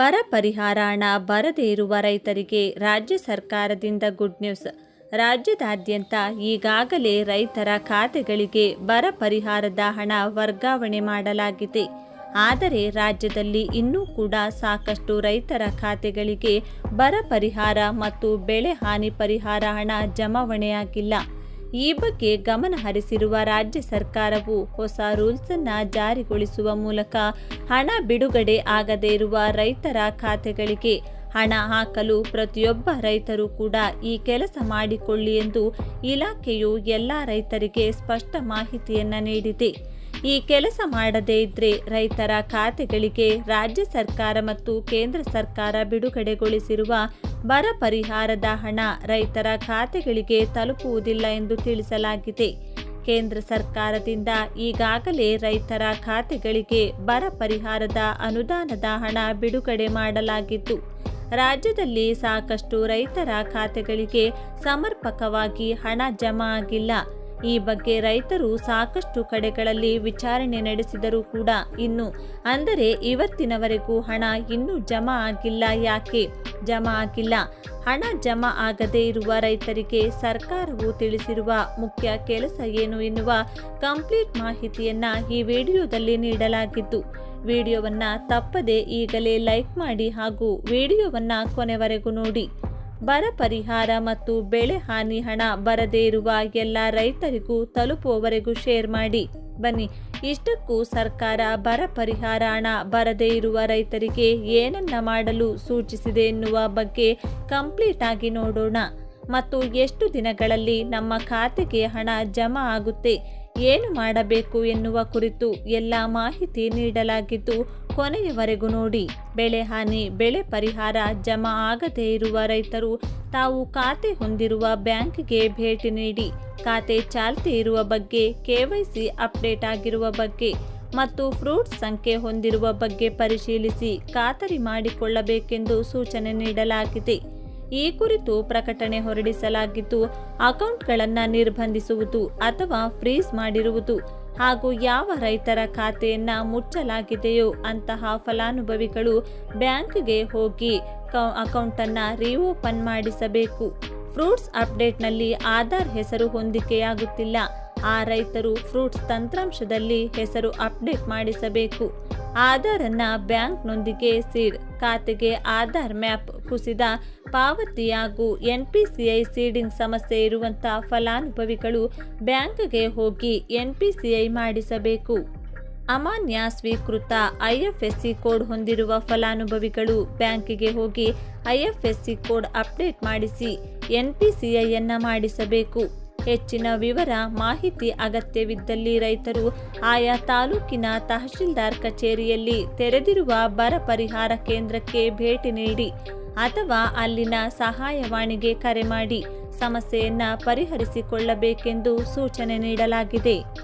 ಬರ ಪರಿಹಾರ ಹಣ ಬರದೇ ಇರುವ ರೈತರಿಗೆ ರಾಜ್ಯ ಸರ್ಕಾರದಿಂದ ಗುಡ್ ನ್ಯೂಸ್ ರಾಜ್ಯದಾದ್ಯಂತ ಈಗಾಗಲೇ ರೈತರ ಖಾತೆಗಳಿಗೆ ಬರ ಪರಿಹಾರದ ಹಣ ವರ್ಗಾವಣೆ ಮಾಡಲಾಗಿದೆ. ಆದರೆ ರಾಜ್ಯದಲ್ಲಿ ಇನ್ನೂ ಕೂಡ ಸಾಕಷ್ಟು ರೈತರ ಖಾತೆಗಳಿಗೆ ಬರ ಪರಿಹಾರ ಮತ್ತು ಬೆಳೆ ಹಾನಿ ಪರಿಹಾರ ಹಣ ಜಮಾವಣೆಯಾಗಿಲ್ಲ. ಈ ಬಗ್ಗೆ ಗಮನ ಹರಿಸಿರುವ ರಾಜ್ಯ ಸರ್ಕಾರವು ಹೊಸ ರೂಲ್ಸ್ ಅನ್ನ ಜಾರಿಗೊಳಿಸುವ ಮೂಲಕ ಹಣ ಬಿಡುಗಡೆ ಆಗದೇ ಇರುವ ರೈತರ ಖಾತೆಗಳಿಗೆ ಹಣ ಹಾಕಲು ಪ್ರತಿಯೊಬ್ಬ ರೈತರು ಕೂಡ ಈ ಕೆಲಸ ಮಾಡಿಕೊಳ್ಳಿ ಎಂದು ಇಲಾಖೆಯು ಎಲ್ಲ ರೈತರಿಗೆ ಸ್ಪಷ್ಟ ಮಾಹಿತಿಯನ್ನ ನೀಡಿದೆ. ಈ ಕೆಲಸ ಮಾಡದೇ ಇದ್ರೆ ರೈತರ ಖಾತೆಗಳಿಗೆ ರಾಜ್ಯ ಸರ್ಕಾರ ಮತ್ತು ಕೇಂದ್ರ ಸರ್ಕಾರ ಬಿಡುಗಡೆಗೊಳಿಸಿರುವ ಬರ ಪರಿಹಾರದ ಹಣ ರೈತರ ಖಾತೆಗಳಿಗೆ ತಲುಪುವುದಿಲ್ಲ ಎಂದು ತಿಳಿಸಲಾಗಿದೆ. ಕೇಂದ್ರ ಸರ್ಕಾರದಿಂದ ಈಗಾಗಲೇ ರೈತರ ಖಾತೆಗಳಿಗೆ ಬರ ಪರಿಹಾರದ ಅನುದಾನದ ಹಣ ಬಿಡುಗಡೆ ಮಾಡಲಾಗಿತ್ತು ರಾಜ್ಯದಲ್ಲಿ ಸಾಕಷ್ಟು ರೈತರ ಖಾತೆಗಳಿಗೆ ಸಮರ್ಪಕವಾಗಿ ಹಣ ಜಮಾ ಆಗಿಲ್ಲ. ಈ ಬಗ್ಗೆ ರೈತರು ಸಾಕಷ್ಟು ಕಡೆಗಳಲ್ಲಿ ವಿಚಾರಣೆ ನಡೆಸಿದರೂ ಕೂಡ ಇನ್ನು, ಅಂದರೆ ಇವತ್ತಿನವರೆಗೂ ಹಣ ಇನ್ನೂ ಜಮಾ ಆಗಿಲ್ಲ ಯಾಕೆ? ಜಮಾ ಆಗಿಲ್ಲ. ಹಣ ಜಮಾ ಆಗದೇ ಇರುವ ರೈತರಿಗೆ ಸರ್ಕಾರವು ತಿಳಿಸಿರುವ ಮುಖ್ಯ ಕೆಲಸ ಏನು ಎನ್ನುವ ಕಂಪ್ಲೀಟ್ ಮಾಹಿತಿಯನ್ನ ಈ ವಿಡಿಯೋದಲ್ಲಿ ನೀಡಲಾಗಿದ್ದು, ವಿಡಿಯೋವನ್ನ ತಪ್ಪದೆ ಈಗಲೇ ಲೈಕ್ ಮಾಡಿ ಹಾಗೂ ವಿಡಿಯೋವನ್ನ ಕೊನೆವರೆಗೂ ನೋಡಿ. ಬರ ಪರಿಹಾರ ಮತ್ತು ಬೆಳೆ ಹಾನಿ ಹಣ ಬರದೇ ಇರುವ ಎಲ್ಲ ರೈತರಿಗೂ ತಲುಪುವವರೆಗೂ ಶೇರ್ ಮಾಡಿ. ಬನ್ನಿ. ಇಷ್ಟಕ್ಕೂ ಸರ್ಕಾರ ಬರ ಪರಿಹಾರ ಹಣ ಬರದೇ ಇರುವ ರೈತರಿಗೆ ಏನನ್ನ ಮಾಡಲು ಸೂಚಿಸಿದೆ ಎನ್ನುವ ಬಗ್ಗೆ ಕಂಪ್ಲೀಟ್ ಆಗಿ ನೋಡೋಣ. ಮತ್ತು ಎಷ್ಟು ದಿನಗಳಲ್ಲಿ ನಮ್ಮ ಖಾತೆಗೆ ಹಣ ಜಮಾ ಆಗುತ್ತೆ, ಏನು ಮಾಡಬೇಕು ಎನ್ನುವ ಕುರಿತು ಎಲ್ಲ ಮಾಹಿತಿ ನೀಡಲಾಗಿದ್ದು ಕೊನೆಯವರೆಗೂ ನೋಡಿ. ಬೆಳೆ ಹಾನಿ, ಬೆಳೆ ಪರಿಹಾರ ಜಮಾ ಆಗದೇ ಇರುವ ರೈತರು ತಾವು ಖಾತೆ ಹೊಂದಿರುವ ಬ್ಯಾಂಕ್ಗೆ ಭೇಟಿ ನೀಡಿ. ಖಾತೆ ಚಾಲ್ತಿ ಇರುವ ಬಗ್ಗೆ ಕೆವೈಸಿ ಅಪ್ಡೇಟ್ ಆಗಿರುವ ಬಗ್ಗೆ ಮತ್ತು ಫ್ರೂಟ್ಸ್ ಸಂಖ್ಯೆ ಹೊಂದಿರುವ ಬಗ್ಗೆ ಪರಿಶೀಲಿಸಿ ಖಾತರಿ ಮಾಡಿಕೊಳ್ಳಬೇಕೆಂದು ಸೂಚನೆ ನೀಡಲಾಗಿದೆ. ಈ ಕುರಿತು ಪ್ರಕಟಣೆ ಹೊರಡಿಸಲಾಗಿದ್ದು, ಅಕೌಂಟ್ಗಳನ್ನು ನಿರ್ಬಂಧಿಸುವುದು ಅಥವಾ ಫ್ರೀಸ್ ಮಾಡಿರುವುದು ಹಾಗೂ ಯಾವ ರೈತರ ಖಾತೆಯನ್ನು ಮುಚ್ಚಲಾಗಿದೆಯೋ ಅಂತಹ ಫಲಾನುಭವಿಗಳು ಬ್ಯಾಂಕ್ಗೆ ಹೋಗಿ ಅಕೌಂಟನ್ನು ರೀಓಪನ್ ಮಾಡಿಸಬೇಕು. ಫ್ರೂಟ್ಸ್ ಅಪ್ಡೇಟ್ನಲ್ಲಿ ಆಧಾರ್ ಹೆಸರು ಹೊಂದಿಕೆಯಾಗುತ್ತಿಲ್ಲ. ಆ ರೈತರು ಫ್ರೂಟ್ಸ್ ತಂತ್ರಾಂಶದಲ್ಲಿ ಹೆಸರು ಅಪ್ಡೇಟ್ ಮಾಡಿಸಬೇಕು. ಆಧಾರನ್ನು ಬ್ಯಾಂಕ್ನೊಂದಿಗೆ ಸೀಡ್ ಖಾತೆಗೆ ಆಧಾರ್ ಮ್ಯಾಪ್ ಕುಸಿದ ಪಾವತಿ ಹಾಗೂ ಎನ್ಪಿಸಿಐ ಸೀಡಿಂಗ್ ಸಮಸ್ಯೆ ಇರುವಂಥ ಫಲಾನುಭವಿಗಳು ಬ್ಯಾಂಕ್ಗೆ ಹೋಗಿ ಎನ್ಪಿಸಿಐ ಮಾಡಿಸಬೇಕು. ಅಮಾನ್ಯ ಸ್ವೀಕೃತ ಐಎಫ್ಎಸ್ಸಿ ಕೋಡ್ ಹೊಂದಿರುವ ಫಲಾನುಭವಿಗಳು ಬ್ಯಾಂಕಿಗೆ ಹೋಗಿ ಐಎಫ್ಎಸ್ಸಿ ಕೋಡ್ ಅಪ್ಡೇಟ್ ಮಾಡಿಸಿ ಎನ್ಪಿಸಿಐಯನ್ನು ಮಾಡಿಸಬೇಕು. ಹೆಚ್ಚಿನ ವಿವರ, ಮಾಹಿತಿ ಅಗತ್ಯವಿದ್ದಲ್ಲಿ ರೈತರು ಆಯಾ ತಾಲೂಕಿನ ತಹಶೀಲ್ದಾರ್ ಕಚೇರಿಯಲ್ಲಿ ತೆರೆದಿರುವ ಬರ ಪರಿಹಾರ ಕೇಂದ್ರಕ್ಕೆ ಭೇಟಿ ನೀಡಿ ಅಥವಾ ಅಲ್ಲಿನ ಸಹಾಯವಾಣಿಗೆ ಕರೆ ಮಾಡಿ ಸಮಸ್ಯೆಯನ್ನು ಪರಿಹರಿಸಿಕೊಳ್ಳಬೇಕೆಂದು ಸೂಚನೆ ನೀಡಲಾಗಿದೆ.